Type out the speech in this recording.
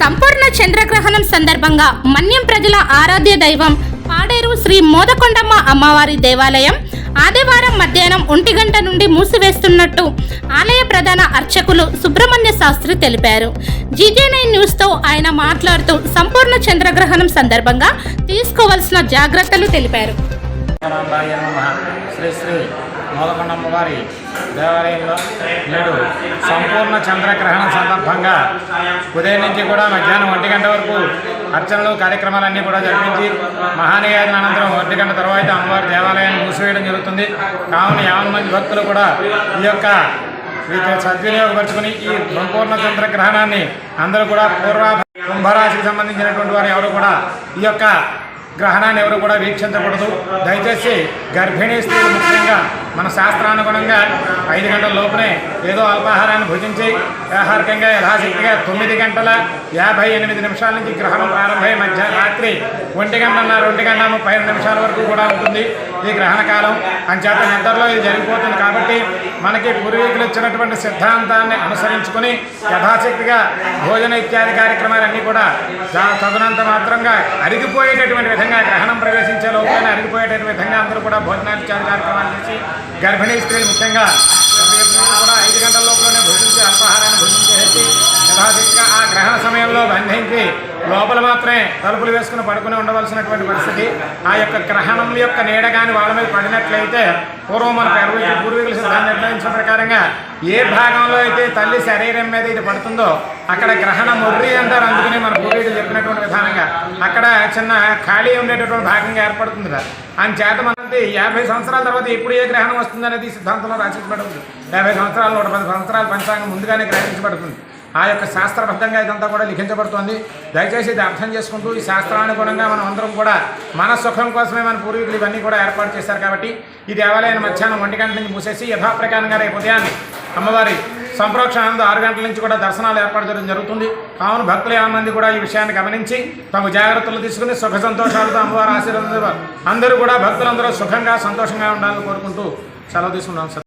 సంపూర్ణ చంద్రగ్రహణం సందర్భంగా మన్యం ప్రజల ఆరాధ్య దైవం పాడేరు శ్రీ మోదకొండమ్మ అమ్మవారి దేవాలయం ఆదివారం మధ్యాహ్నం ఒంటి గంట నుండి మూసివేస్తున్నట్టు ఆలయ ప్రధాన అర్చకులు సుబ్రహ్మణ్య శాస్త్రి తెలిపారు. జీజే నైన్ న్యూస్తో ఆయన మాట్లాడుతూ సంపూర్ణ చంద్రగ్రహణం సందర్భంగా తీసుకోవాల్సిన జాగ్రత్తలు తెలిపారు. శ్రీ శ్రీ మూలకొండమ్మ వారి దేవాలయంలో నేడు సంపూర్ణ చంద్రగ్రహణం సందర్భంగా ఉదయం నుంచి కూడా మధ్యాహ్నం ఒంటి గంట వరకు అర్చనలు కార్యక్రమాలన్నీ కూడా జరిపించి మహానయాదన అనంతరం ఒంటి గంట తర్వాత అమ్మవారి దేవాలయాన్ని మూసివేయడం జరుగుతుంది. కావున యాభై మంది భక్తులు కూడా ఈ యొక్క వీటిని సద్వినియోగపరుచుకుని ఈ సంపూర్ణ చంద్రగ్రహణాన్ని అందరూ కూడా పూర్వ కుంభరాశికి సంబంధించినటువంటి వారు ఎవరు కూడా ఈ యొక్క గ్రహణాన్ని ఎవరు కూడా వీక్షించకూడదు. దయచేసి గర్భిణీ స్త్రీలు ముఖ్యంగా మన శాస్త్రానుగుణంగా ఐదు గంటల లోపునే ఏదో అల్పాహారాన్ని భుజించి వ్యాహారికంగా యథాశక్తిగా తొమ్మిది గంటల యాభై ఎనిమిది నిమిషాల నుంచి గ్రహణం ప్రారంభమై మధ్య రాత్రి ఒంటి గంటన్నర ఒంటి గంట ముప్పై నిమిషాల వరకు కూడా ఉంటుంది. ఈ గ్రహణ కాలం. అంచేత నిద్రలో ఇది జరిగిపోతుంది కాబట్టి మనకి పూర్వీకులు ఇచ్చినటువంటి సిద్ధాంతాన్ని అనుసరించుకొని యథాశక్తిగా భోజన ఇత్యాది కార్యక్రమాలన్నీ కూడా తగినంత మాత్రంగా అరిగిపోయేటటువంటి విధంగా గ్రహణం ప్రవేశించే లోపలనే అరిగిపోయేటటువంటి విధంగా అందరూ కూడా భోజనాత్యాది కార్యక్రమాలు చేసి గర్భిణీ స్త్రీలు ముఖ్యంగా కూడా ఐదు గంటల లోపలనే భుజించి అల్పాహారాన్ని భుజించేసి యథాశక్తిగా ఆ గ్రహణ బంధించి లోపల మాత్రమే తలుపులు వేసుకుని పడుకుని ఉండవలసినటువంటి పరిస్థితి. ఆ యొక్క గ్రహణం యొక్క నీడ కానీ వాళ్ళ మీద పడినట్లయితే పూర్వం మన పూర్వీకులు పూర్వీకుల సిద్ధాంతం నిర్ణయించిన ప్రకారంగా ఏ భాగంలో అయితే తల్లి శరీరం మీద ఇది పడుతుందో అక్కడ గ్రహణ మొర్రి అంటారు. అందుకని మన పూర్వీకులు చెప్పినటువంటి విధానంగా అక్కడ చిన్న ఖాళీ ఉండేటటువంటి భాగంగా ఏర్పడుతుంది. అని చేత మనది యాభై సంవత్సరాల తర్వాత ఎప్పుడు ఏ గ్రహణం వస్తుంది అనేది సిద్ధాంతంలో రాసించబడుతుంది యాభై సంవత్సరాలు నూట పది సంవత్సరాల పంచాంగం ముందుగానే గ్రహించబడుతుంది. ఆ యొక్క శాస్త్రబద్ధంగా ఇదంతా కూడా లిఖించబడుతోంది. దయచేసి ఇది అర్థం చేసుకుంటూ ఈ శాస్త్రానుగుణంగా మనం అందరం కూడా మన సుఖం కోసమే మన పూర్వీకులు ఇవన్నీ కూడా ఏర్పాటు చేశారు కాబట్టి ఈ దేవాలయాన్ని మధ్యాహ్నం ఒంటి గంట నుంచి మూసేసి యథాప్రకారంగా రేపు ఉదయాన్నే అమ్మవారి సంప్రోక్షణందు ఆరు గంటల నుంచి కూడా దర్శనాలు ఏర్పాటు చేయడం జరుగుతుంది. కావున భక్తులు ఏమంది మంది కూడా ఈ విషయాన్ని గమనించి తమ జాగ్రత్తలు తీసుకుని సుఖ సంతోషాలతో అమ్మవారి ఆశీర్వాదం అందరూ కూడా భక్తులందరూ సుఖంగా సంతోషంగా ఉండాలని కోరుకుంటూ సెలవు తీసుకున్నాం సార్.